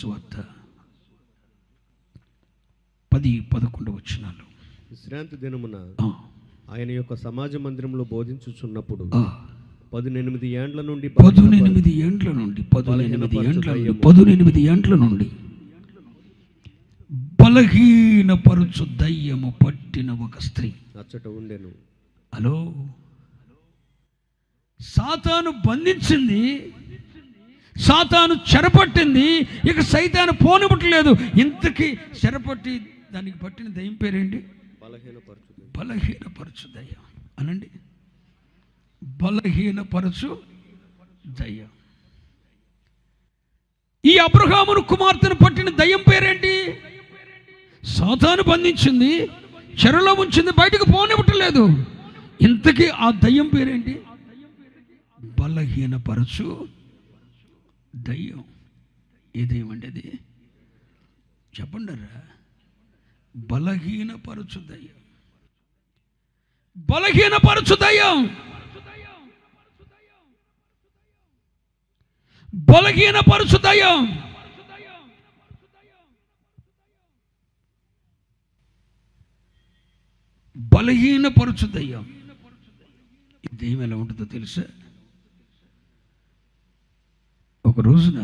అధ్యాయం లోకాసు వార్త పది పదకొండు వచ్చినాలు విశ్రాంతి దినమున ఆయన యొక్క సమాజ మందిరంలో బోధించుచున్నప్పుడు. పదునెనిమిది ఏండ్ల నుండి పదునెనిమిది ఏండ్ల నుండి పదునెనిమిది ఏండ్ల నుండి పదునెనిమిది ఏండ్ల నుండి. బలహీనపరుచు దయ్యము పట్టిన ఒక స్త్రీ. అచ్చట ఉండెను. హలో? సాతాను బంధించింది సాతాను చెరపట్టింది ఇక సైతాను పోనివ్వట్లేదు ఇంతకీ చెరపట్టి దానికి పట్టిన దయ్యం పేరేంటి? బలహీనపరచుదు బలహీనపరచు దయ్యం అనండి. బలహీనపరచు దయ్యం ఈ అబ్రహామును కుమార్తెను పట్టిన దయ్యం పేరేంటి? సాతాను బంధించింది చెరలో ఉంచింది బయటకు పోనివ్వట్లేదు ఇంతకీ ఆ దయ్యం పేరేంటి? బలహీనపరచు దయ్యం. ఏ దయ్యం అంటే అది? చెప్పండరా బలహీనపరచు దయ్యం. బలహీనపరచు దయ్యం. బలహీనపరచు దయ్యం. బలహీనపరచు దయ్యం. ఈ దయ్యం ఎలా ఉంటుందో తెలుసా? ఒక రోజున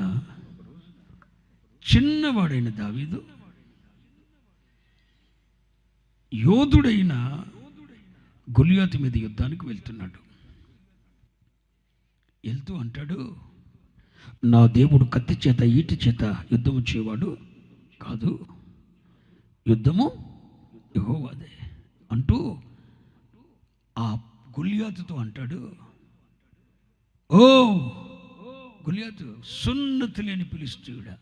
చిన్నవాడైన దావీదు యోధుడైన గొలియాతు మీద యుద్ధానికి వెళ్తున్నాడు. వెళ్తూ అంటాడు నా దేవుడు కత్తి చేత ఈటి చేత యుద్ధము చేయవాడు కాదు. యుద్ధము యహోవాదే అంటూ ఆ గులియాతుతో అంటాడు ఓ గులియాతు సున్నతి లేని పిలిస్తీయుడా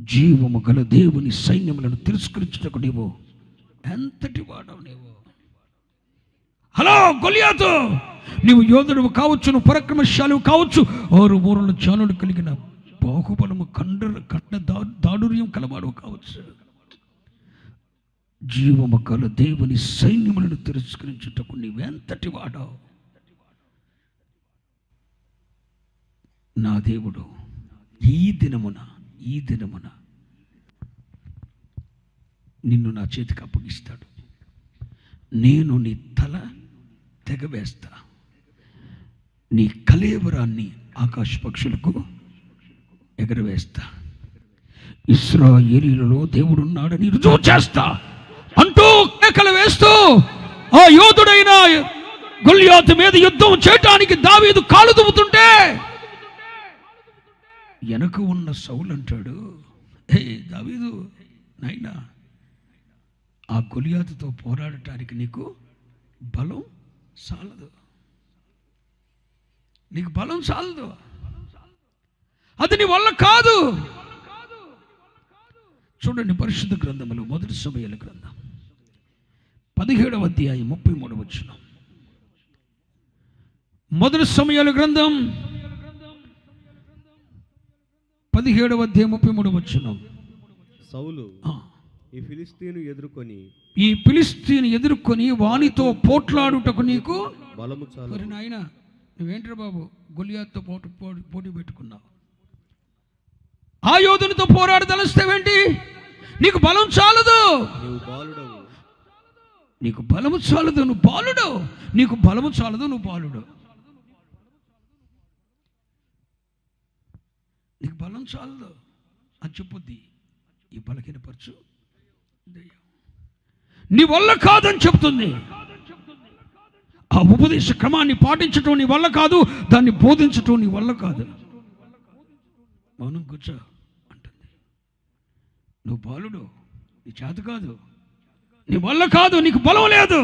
జీవము గల దేవుని సైన్యములను తిరస్కరించుటకు నీవు ఎంతటి వాడవు నీవు. హలో గొలియాతు! నీవు యోధుడు కావచ్చు నువ్వు పరక్రమశాలు కావచ్చు. ఆరు మూరల చానుడు కలిగిన బాహుబలము కండ కట్న దా- దాడుర్యం కలవాడు కావచ్చు. జీవము గల దేవుని సైన్యములను తిరస్కరించుటకు నీవెంతటి వాడావు. నా దేవుడు ఈ దినమున ఈ దినమున నిన్ను నా చేతికి అప్పగిస్తాడు. నేను నీ తల తెగవేస్తా. నీ కలేవరాన్ని ఆకాశ పక్షులకు ఎగరవేస్తా. ఇస్రాయేలీలలో దేవుడున్నాడని రుజువు చేస్తా. అంటూ కేకలు వేస్తూ ఆ యోధుడైన గొల్యాతు మీద యుద్ధం చేయటానికి దావీదు కాలు దువ్వుతుంటే వెనక ఉన్న సౌలు అంటాడు హే దావీదు నైనా ఆ గొలియాతుతో పోరాడటానికి నీకు బలం చాలదు నీకు బలం చాలదు అది నీ వల్ల కాదు. చూడండి పరిశుద్ధ గ్రంథములు మొదటి సమయాల గ్రంథం. పదిహేడవ అధ్యాయం ముప్పై మూడవ వచ్చిన మొదటి సమయాల గ్రంథం. పదిహేడవ అధ్యాయం ముప్పై మూడవ వచ్చిన సౌలు ఈ ఫిలిస్తీను ఎదుర్కొని ఈ పిలిస్తీని ఎదుర్కొని వానితో పోట్లాడుటకు నీకు బలము చాలు. మరి నాయన నువ్వేంట్రా బాబు గొలియాత్తో పోటు పోటీ పోటీ పెట్టుకున్నావు? ఆ యోధునితో పోరాడదలుస్తావేంటి నీకు బలం చాలదు. నీకు బలము చాలదు నువ్వు బాలుడు నీకు బలము చాలదు నువ్వు బాలుడు నీకు బలం చాలదు అని చెప్పుద్ది ఈ బలహీనపరచు. నీ వల్ల కాదని చెప్తుంది. ఆ ఉపదేశ క్రమాన్ని పాటించటం నీ వల్ల కాదు దాన్ని బోధించటం నీ వల్ల కాదు. మౌనం కూర్చో అంటుంది. నువ్వు బాలుడు నీ చేత కాదు. నీ వల్ల కాదు నీకు బలం లేదు.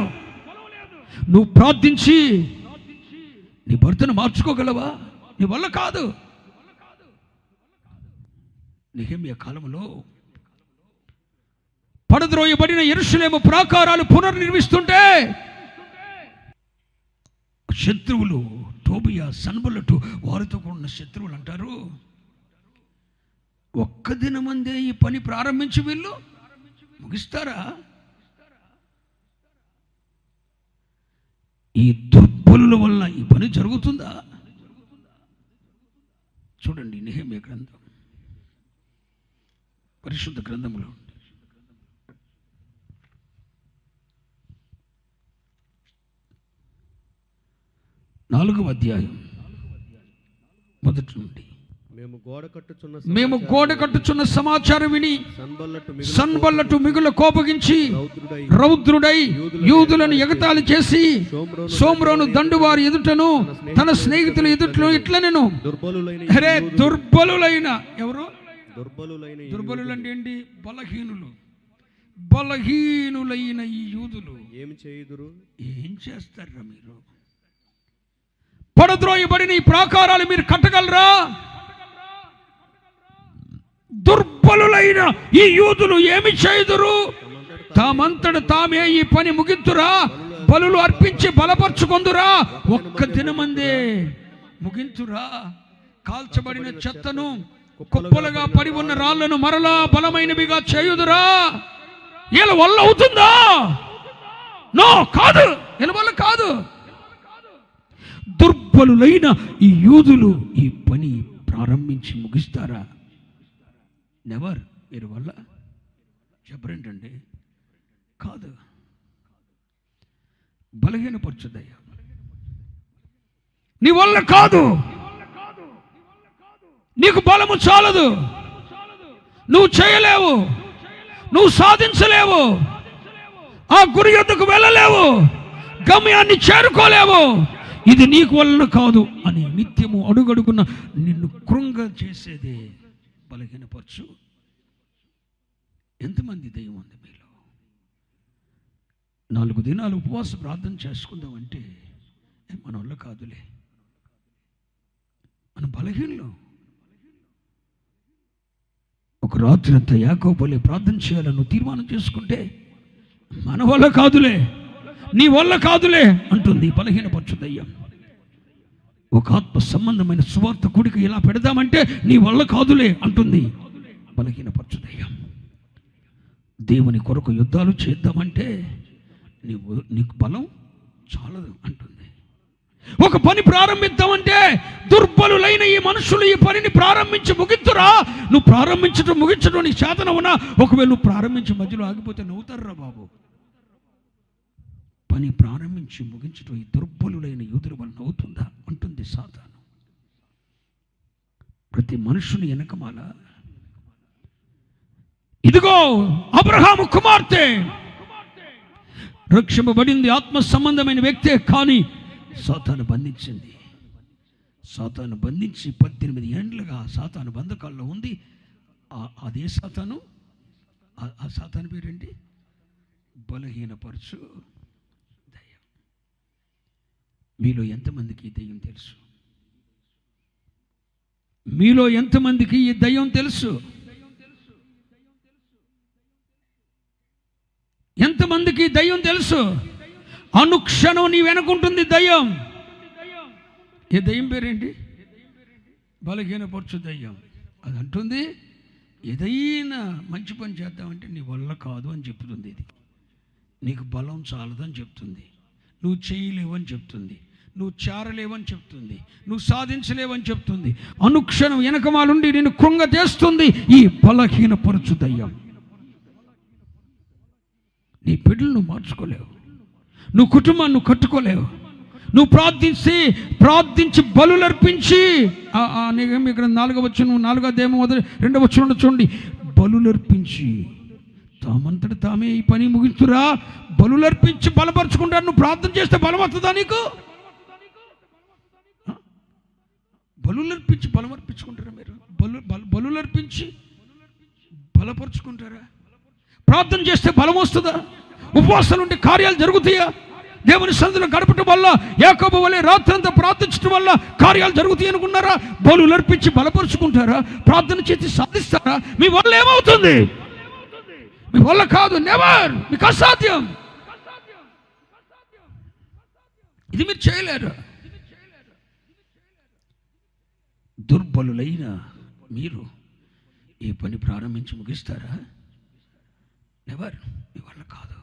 నువ్వు ప్రార్థించి నీ భర్తను మార్చుకోగలవా? నీ వల్ల కాదు. నిహమ్య కాలంలో పడద్రోయబడిన ఎరుషులేము ప్రాకారాలు పునర్నిర్మిస్తుంటే శత్రువులు టోబియా సన్బులటు వారితో కూడిన శత్రువులు అంటారు. ఒక్క దినమందే ఈ పని ప్రారంభించి వీళ్ళు ముగిస్తారా? ఈ దుర్బలుల వల్ల ఈ పని జరుగుతుందా? చూడండి నిహమ్య గ్రంథం. పరిశుద్ధ గ్రంథంలో నాలుగవ అధ్యాయం మొదటి నుండి. మేము గోడ కట్టుచున్న మేము గోడ కట్టుచున్న సమాచారం విని సన్బల్లటు మిగుల కోపగించి రౌద్రుడై యూదులను ఎగతాళి చేసి సోమ్రోను దండువారి ఎదుటను తన స్నేహితుల ఎదుటను ఇట్లనెను. అరే దుర్బలులైన ఎవరు? దుర్బలులైన ఈ దుర్బలులు అంటే ఏంటి? బలహీనులు. బలహీనులైన ఈ యూదులు. ఏమి చేయుదురు? ఏం చేస్తారా మీరు? పడద్రోయబడిన ఈ ప్రాకారాలు మీరు కట్టగలరా? దుర్బలులైన ఈ యూదులు ఏమి చేయుదురు? తామంతట తామే ఈ పని ముగింతురా? బలులు అర్పించి బలపరుచుకొందురా? ఒక్క దినమందే ముగింతురా? కాల్చబడిన చెత్తను కుప్పలుగా పడి ఉన్న రాళ్ళను మరలా బలమైనవిగా చేయుదురా. వీళ్ళ వల్ల అవుతుందా? నో కాదు వీళ్ళ వల్ల కాదు. దుర్బలులైన ఈ యూదులు ఈ పని ప్రారంభించి ముగిస్తారా? నెవర్ వీరి వల్ల చెప్పరేంటండి కాదు. బలహీనపరచుదయ్యా నీ వల్ల కాదు. నీకు బలము చాలదు. నువ్వు చేయలేవు. నువ్వు సాధించలేవు. ఆ గురి యొద్దకు వెళ్ళలేవు. గమ్యాన్ని చేరుకోలేవు. ఇది నీకు వలన కాదు అని నిత్యము అడుగడుగున నిన్ను కృంగ చేసేదే బలహీనపరచు. ఎంతమంది దయ్యం ఉంది మీలో? నాలుగు దినాలు ఉపవాస ప్రార్థన చేసుకుందామంటే మన వల్ల కాదులే. మన బలహీనలో. ఒక రాత్రి అంతా యాకోబోలే ప్రార్థన చేయాలని నువ్వు తీర్మానం చేసుకుంటే మన వల్ల కాదులే నీ వల్ల కాదులే అంటుంది బలహీనపరచుదయ్యం ఒక ఆత్మ సంబంధమైన సువార్త కూడిక ఇలా పెడదామంటే నీ వల్ల కాదులే అంటుంది బలహీనపరచుదయ్యం దేవుని కొరకు యుద్ధాలు చేద్దామంటే నీవు నీకు బలం చాలదు అంటుంది. ఒక పని ప్రారంభిద్దామంటే దుర్బలులైన ఈ మనుషులు ఈ పనిని ప్రారంభించి ముగించురా నువ్వు ప్రారంభించడం ముగించడం నీ చేతన ఉన్నా. ఒకవేళ నువ్వు ప్రారంభించి మధ్యలో ఆగిపోతే నవ్వుతారా బాబు. పని ప్రారంభించి ముగించడం ఈ దుర్బలులైన యూదుల వల్ల నవ్వుతుందా? అంటుంది సాతాను. ప్రతి మనుషుని వెనకమాల. ఇదిగో అబ్రహాము కుమార్తె. రక్షింపబడింది ఆత్మ సంబంధమైన వ్యక్తే కానీ సాతాను బంధించింది. సాతాను బంధించి పద్దెనిమిది ఏండ్లుగా సాతాను బంధకాల్లో ఉంది. అదే సాతాను? ఆ- సాతాను పేరేంటి? బలహీనపరచు దయ్యం. మీలో ఎంతమందికి ఈ దయ్యం తెలుసు? మీలో ఎంతమందికి ఈ దయ్యం తెలుసు? ఎంతమందికి దయ్యం తెలుసు? అనుక్షణం నీ వెనుకుంటుంది దయ్యం. ఏ దయ్యం పేరేంటి? బలహీనపరచు దయ్యం. అది అంటుంది ఏదైనా మంచి పని చేద్దామంటే నీ వల్ల కాదు అని చెప్తుంది ఇది. నీకు బలం చాలదని చెప్తుంది. నువ్వు చేయలేవని చెప్తుంది. నువ్వు చేరలేవని చెప్తుంది. నువ్వు సాధించలేవని చెప్తుంది. అనుక్షణం వెనకమాలుండి నేను కృంగతేస్తుంది ఈ బలహీనపరచు దయ్యం. నీ బిడ్డలను మార్చుకోలేవు. నువ్వు కుటుంబాన్ని నువ్వు కట్టుకోలేవు. నువ్వు ప్రార్థించి ప్రార్థించి బలులర్పించి. నిగం ఇక్కడ నాలుగో వచ్చు నువ్వు నాలుగో దేమో మొదటి రెండో వచ్చు చూడండి. బలులర్పించి. తామంతట తామే ఈ పని ముగించురా. బలులర్పించి బలపరుచుకుంటారు నువ్వు ప్రార్థన చేస్తే బలం వస్తుందా నీకు బలులర్పించి బలం అర్పించుకుంటారా మీరు? బలు బలు బలులర్పించి బలపరుచుకుంటారా? ప్రార్థన చేస్తే బలం వస్తుందా ఉపవాసం నుండి కార్యాలు జరుగుతాయా? దేవుని సందులో గడపటం వల్ల యాకోబు వలె రాత్రంతా ప్రార్థించడం వల్ల కార్యాలు జరుగుతాయి అనుకున్నారా? బలు అర్పించి బలపరుచుకుంటారా? ప్రార్థన చేసి సాధిస్తారా? మీ వల్ల ఏమవుతుంది? మీ వల్ల కాదు నెవర్ మీకు అసాధ్యం! ఇది మీరు చేయలేరు? దుర్బలులైన మీరు ఈ పని ప్రారంభించి ముగిస్తారా? నెవర్ మీ వల్ల కాదు.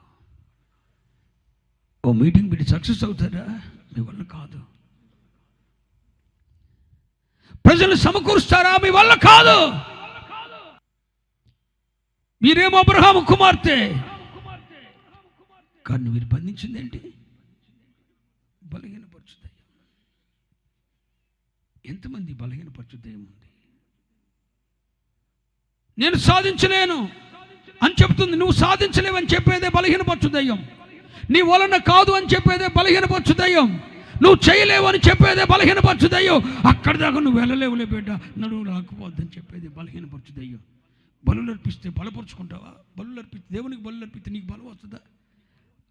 ఓ మీటింగ్ పెట్టి సక్సెస్ అవుతారా మీ వల్ల కాదు. ప్రజలు సమకూరుస్తారా? మీ వల్ల కాదు. మీరేమో అబ్రహాం కుమార్తె. కానీ మీరు బంధించింది ఏంటి? బలహీనపరచు దయ్యం ఎంతమంది బలహీనపరచు దయ్యం ఉంది నేను సాధించలేను. అని చెప్తుంది. నువ్వు సాధించలేవని చెప్పేదే బలహీనపరచు దయ్యం నీ వలన కాదు అని చెప్పేదే బలహీనపరచు దయ్యం. నువ్వు చేయలేవు అని చెప్పేదే బలహీనపరచు దయ్యం. అక్కడి దాకా నువ్వు వెళ్ళలేవులే బిడ్డ. నడువు రాకపోద్దని చెప్పేది బలహీనపరచు దయ్యం. బలు అర్పిస్తే బలపరుచుకుంటావా? బలు అర్పిస్తే దేవునికి బలు అర్పిస్తే నీకు బలం వస్తుందా?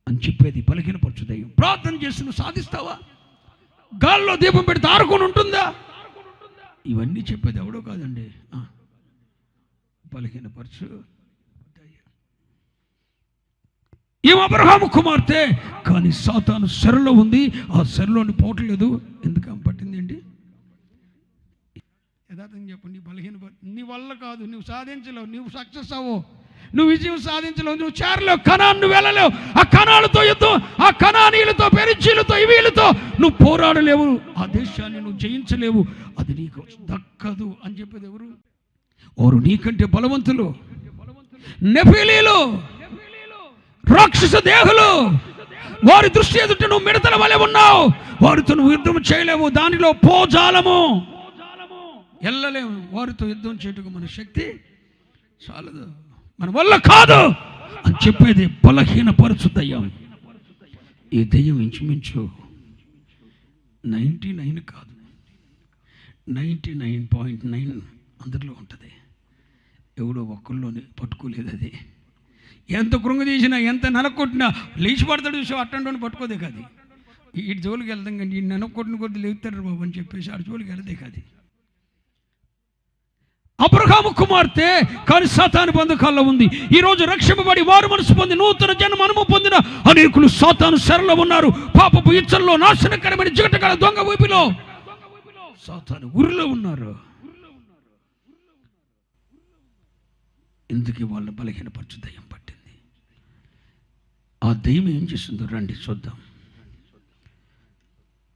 అని చెప్పేది బలహీనపరచు దయ్యం. ప్రార్థన చేసి నువ్వు సాధిస్తావా? గాల్లో దీపం పెడితే ఆరుకొని ఉంటుందా? ఇవన్నీ చెప్పేది ఎవడో కాదండి. బలహీనపరచు దయ్యం. ఈమె అబ్రహాము కుమార్తె? కానీ సాతాను శరలో ఉంది. ఆ శరలోని పోవట్లేదు ఎందుకు ఆమె పట్టింది యథార్థం చెప్పు నీ బలహీన నీ వల్ల కాదు. నువ్వు సాధించలేవు. నువ్వు సక్సెస్ అవ్వు. నువ్వు విజయం సాధించలేవు. నువ్వు చేరలేవు. కణాన్ని నువ్వు వెళ్ళలేవు. ఆ కణాలతో యుద్ధం ఆ కణానీయులతో పెరిచీలతో వీళ్ళతో నువ్వు పోరాడలేవు. ఆ దేశాన్ని నువ్వు జయించలేవు. అది నీకు దక్కదు అని చెప్పేది ఎవరు? వారు నీకంటే బలవంతులు. నెఫిలీలు. రాక్షస దేహులు! వారి దృష్టి ఎదుట నువ్వు మిడతల వలె ఉన్నావు. వారితో నువ్వు యుద్ధం చేయలేవు. దానిలో పోజాలము. వెళ్ళలేము వారితో యుద్ధం చేయటకు మన శక్తి చాలదు. మన వల్ల కాదు అని చెప్పేది బలహీనపరచు దయ్యం. ఈ దయ్యం ఇంచుమించు నైంటీ నైన్ కాదు. నైంటీ నైన్ పాయింట్ నైన్ అందరిలో ఉంటుంది. ఎవడో ఒక్కళ్ళలోనే పట్టుకోలేదు అది. ఎంత కృంగ తీసినా ఎంత నలకొట్టినా లేచి పడతాడు చూసి అట్టండి పట్టుకోదే కాదు. ఈ జోలికి వెళ్దాం కానీ ఈ ననకొట్టిన కొద్ది లేపుతారు బాబు అని చెప్పేసి ఆడి జోలికి వెళ్ళదే కాదు. అబ్రహాము కుమార్తె కానీ సాతాను బంధకాల్లో ఉంది. ఈరోజు రక్షింపబడి వారు మనసు పొంది నూతన జన్మ అనుభవం పొందిన అనేకులు సాతాను శరలో ఉన్నారు. పాపపు ఇచ్చల్లో నాశనకరమైన జిగటగల దొంగ ఊపిలో సాతాను ఊరిలో ఉన్నారు. ఎందుకు వాళ్ళ బలహీనపరచు దయ్యం ఆ దయ్యం ఏం చేసిందో రండి చూద్దాం.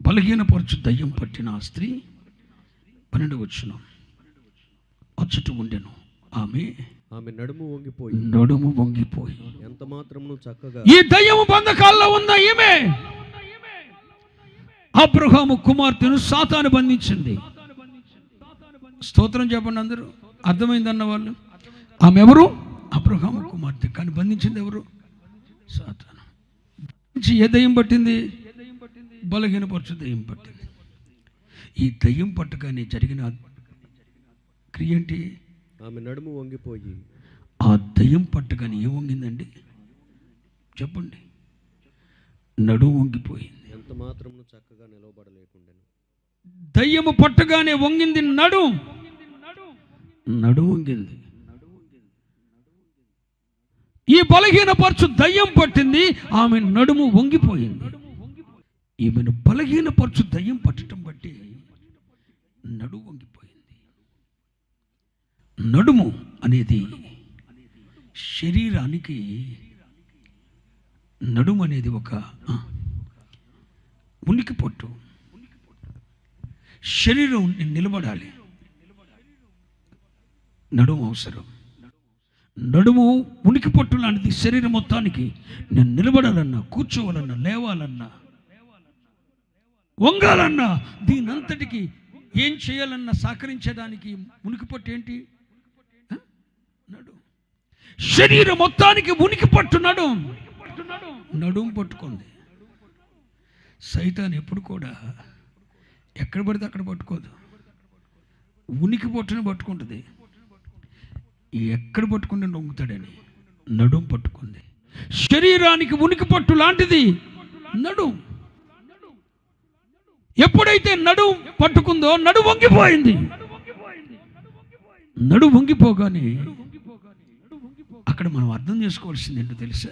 బలహీనపరచు దయ్యం పట్టిన ఆ స్త్రీ పన్నెండు వచ్చును. అచ్చట ఉండెను. ఆమె ఆమె నడుము వంగిపోయి నడుము వంగిపోయి ఎంత మాత్రమును చక్కగా ఈ దయ్యము బంధకాల్లో ఉన్న ఈమె అబ్రహాము కుమార్తెను సాతాను బంధించింది. స్తోత్రం చెప్పండి అందరూ. అర్థమైందన్న వాళ్ళు? ఆమె ఎవరు? అబ్రహాము కుమార్తె. కానీ బంధించింది ఎవరు? సాతాను. ఏ దయ్యం పట్టింది? బలహీనపరచు దయ్యం పట్టింది. ఈ దయ్యం పట్టగానే జరిగిన క్రియ ఏంటి? ఆమె నడుము వంగిపోయి. ఆ దయ్యం పట్టగానే ఏం వంగిందండి? చెప్పండి. నడుము వంగిపోయింది. ఎంత మాత్రమును చక్కగా నిలవబడలేకుండాను. దయ్యము పట్టగానే వంగింది నడు నడు వంగింది. ఈ బలహీనపరచు దయ్యం పట్టింది ఆమె నడుము వంగిపోయింది. ఈమెను బలహీనపరచు దయ్యం పట్టడం బట్టి నడుము వంగిపోయింది. నడుము అనేది శరీరానికి నడుము అనేది ఒక ఉనికి పొట్టు శరీరం నిలబడాలి. నడుము అవసరం. నడుము ఉనికి పట్టు లాంటిది శరీరం మొత్తానికి నేను నిలబడాలన్నా కూర్చోవాలన్నా లేవాలన్నా వంగాలన్నా దీనంతటికి ఏం చేయాలన్నా సహకరించేదానికి ఉనికి పట్టు ఏంటి? నడు. శరీరం మొత్తానికి ఉనికి పట్టు నడు. నడుము పట్టుకుంది. సైతాన్ ఎప్పుడు కూడా ఎక్కడ పడితే అక్కడ పట్టుకోదు. ఉనికి పొట్టుని పట్టుకుంటుంది. ఎక్కడ పట్టుకుంటే నొంగుతాడని? నడుం పట్టుకుంది. శరీరానికి ఉనికి పట్టు లాంటిది. నడు. ఎప్పుడైతే నడు పట్టుకుందో నడు వంగిపోయింది. నడు వంగిపోగానే అక్కడ మనం అర్థం చేసుకోవాల్సింది ఏంటో తెలుసా?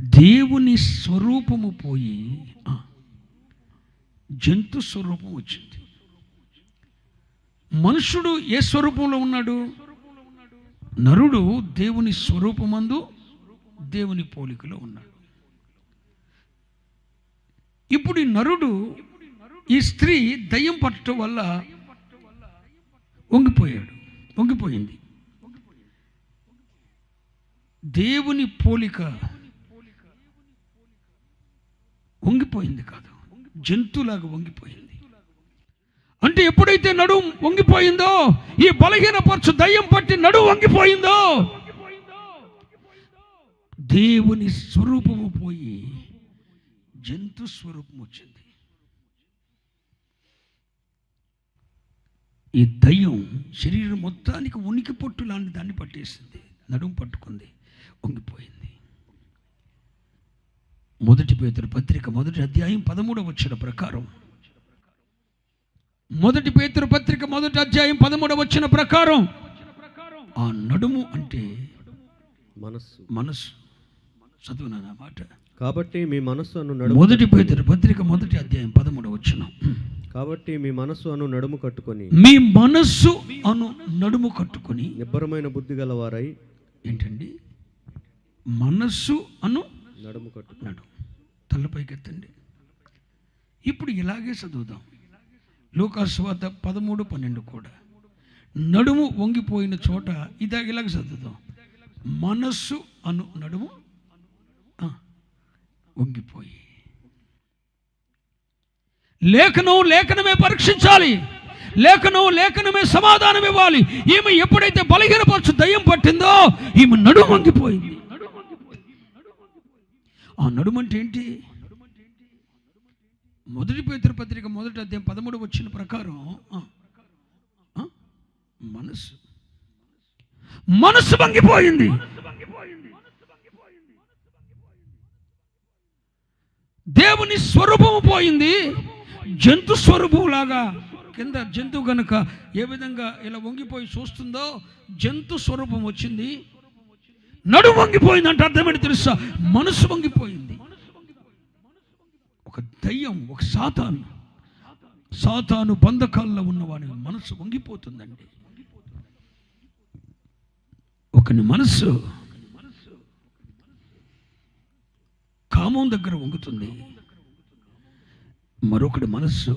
దేవుని స్వరూపము పోయి జంతు స్వరూపం వచ్చింది. మనుషుడు ఏ స్వరూపంలో ఉన్నాడు? నరుడు దేవుని స్వరూపమందు దేవుని పోలికలో ఉన్నాడు. ఇప్పుడు ఈ నరుడు ఈ స్త్రీ దయ్యం పట్టడం వల్ల వంగిపోయాడు వంగిపోయింది. దేవుని పోలిక వంగిపోయింది కాదు. జంతువులాగా వంగిపోయింది. ఎందుకంటే ఎప్పుడైతే నడుము వంగిపోయిందో ఈ బలహీనపరచు దయ్యం పట్టి నడుము వంగిపోయిందో దేవుని స్వరూపము పోయి జంతు స్వరూపం వచ్చింది. ఈ దయ్యం శరీరం మొత్తానికి ఉనికి పొట్టు లాంటి దాన్ని పట్టేసింది. నడుము పట్టుకుంది వంగిపోయింది. మొదటి పేదరు పత్రిక మొదటి అధ్యాయం పదమూడవ వచ్చిన ప్రకారం మొదటి పేతురు పత్రిక మొదటి అధ్యాయం పదమూడవ వచ్చిన ప్రకారం ఆ నడుము అంటే మనస్సు. మనసు చదువునా మాట. కాబట్టి మీ మనస్సు అను నడుము మొదటి పేతురు పత్రిక మొదటి అధ్యాయం పదమూడవ వచ్చిన. కాబట్టి మీ మనస్సు అను నడుము కట్టుకొని. మీ మనస్సు అను నడుము కట్టుకొని నిబ్బరమైన బుద్ధి గలవారై ఏంటండి? మనస్సు అను నడుము కట్టుకొని నడు. తలపైకి ఎత్తండి ఇప్పుడు ఇలాగే చదువుదాం. లోకాస్వాత పదమూడు పన్నెండు కూడా. నడుము వంగిపోయిన చోట ఇదా ఇలాగ చదువుతాం మనస్సు అను నడుము వంగిపోయి. లేఖనం లేఖనమే పరీక్షించాలి. లేఖనం లేఖనమే సమాధానం ఇవ్వాలి ఈమె ఎప్పుడైతే బలహీనపరచు దయ్యం పట్టిందో ఈమె నడుము వంగిపోయింది. ఆ నడుము ఏంటి? మొదటి పేతురు పత్రిక మొదటి అధ్యాయం పదమూడు వచ్చిన ప్రకారం మనసు మనసు మనస్సు దేవుని స్వరూపము పోయింది. జంతు స్వరూపం లాగా కింద జంతువు కనుక ఏ విధంగా ఇలా వంగిపోయి చూస్తుందో జంతు స్వరూపం వచ్చింది. నడు వంగిపోయింది అంటే అర్థమేంటి తెలుసా? మనసు వంగిపోయింది. దయ్యం ఒక సాతాను. సాతాను బంధకాల్లో ఉన్నవాని మనసు వంగిపోతుందండి. ఒకని మనస్సు కామం దగ్గర వంగుతుంది. మరొకటి మనస్సు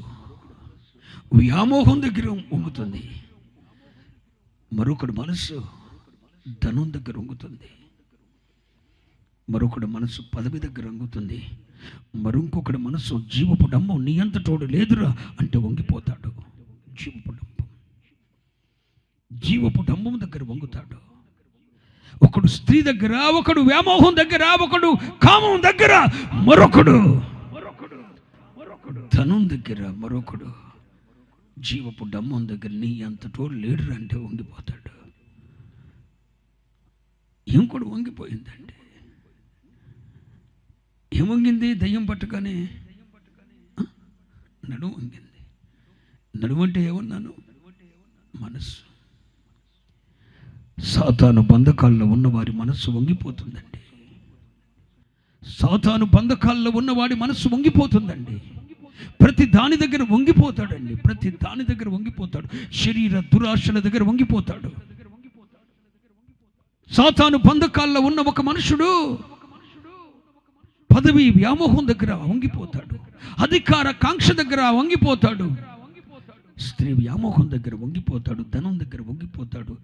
వ్యామోహం దగ్గర వంగుతుంది. మరొకటి మనస్సు ధనం దగ్గర వంగుతుంది. మరొకటి మనసు పదవి దగ్గర వంగుతుంది. మరింకొకటి మనసు జీవపు డంబం నీ అంతటోడు లేదురా అంటే వంగిపోతాడు. జీవపు డంబం జీవపు డంబం దగ్గర వంగుతాడు. ఒకడు స్త్రీ దగ్గర ఒకడు వ్యామోహం దగ్గర ఒకడు కామం దగ్గర మరొకడు ధనం దగ్గర మరొకడు జీవపు డమ్మం దగ్గర నీ అంతటో లేడు అంటే వంగిపోతాడు. ఏం కూడా వంగిపోయిందండి ఏం వంగింది దయ్యం పట్టగానే నడుము వంగింది నడుము అంటే ఏమన్నాను? మనస్సు. సాతాను బంధకాల్లో ఉన్నవారి మనస్సు వంగిపోతుందండి. సాతాను బంధకాల్లో ఉన్నవాడి మనస్సు వంగిపోతుందండి. ప్రతి దాని దగ్గర వంగిపోతాడండి. ప్రతి దాని దగ్గర వంగిపోతాడు. శరీర దురాశల దగ్గర వంగిపోతాడు. సాతాను బంధకాల్లో ఉన్న ఒక మనుషుడు పదవి వ్యామోహం దగ్గర వంగిపోతాడు. అధికార కాంక్ష దగ్గర వంగిపోతాడు. స్త్రీ వ్యామోహం దగ్గర వంగిపోతాడు. ధనం దగ్గర వంగిపోతాడు.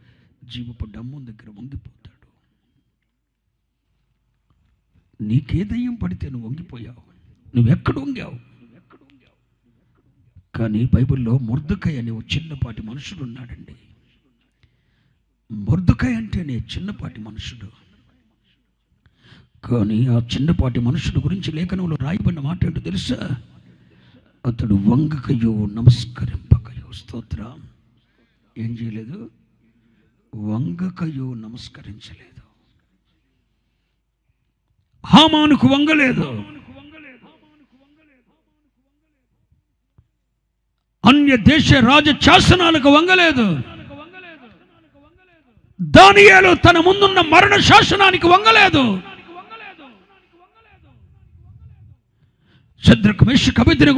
జీవపు డమ్మం దగ్గర వంగిపోతాడు. నీకే దయ్యం పడితే నువ్వు వంగిపోయావు. నువ్వెక్కడ వంగావు? కానీ బైబిల్లో ముర్దుకై అనే ఓ చిన్నపాటి మనుషుడు ఉన్నాడండి. ముర్దుకై అంటేనే చిన్నపాటి మనుషుడు. కానీ ఆ చిన్నపాటి మనుషుడు గురించి లేఖనంలో రాయబడిన మాట ఏంటో తెలుసా? అతడు వంగకయో నమస్కరింపకయో స్తోత్రం. ఏం చేయలేదు? వంగకయో నమస్కరించలేదు. హామానుకు వంగలేదు. అన్య దేశ రాజ శాసనాలకు వంగలేదు. దానియాలు తన ముందున్న మరణ శాసనానికి వంగలేదు. శద్రకు మెష్ కవితిని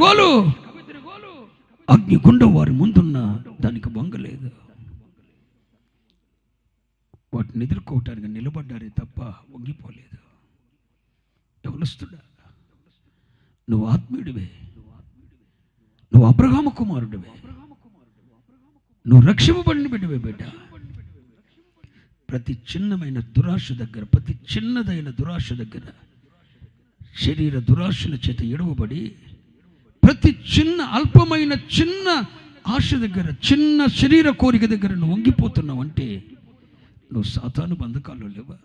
అగ్నిగుండం వారి ముందున్న దానికి వంగలేదు వాటిని ఎదుర్కోవటానికి నిలబడ్డారే తప్ప వంగిపోలేదు. ఎవరుస్తుడా నువ్వు ఆత్మీయుడివే. నువ్వు అబ్రహామ కుమారుడివే. నువ్వు రక్షింపబడిన బిడ్డవే బిడ్డ. ప్రతి చిన్నమైన దురాశ దగ్గర ప్రతి చిన్నదైన దురాశ దగ్గర శరీర దురాశల చేత ఎడవబడి ప్రతి చిన్న అల్పమైన చిన్న ఆశ దగ్గర చిన్న శరీర కోరిక దగ్గర నువ్వు వంగిపోతున్నావు అంటే నువ్వు సాతాను బంధకాల్లో లేవా?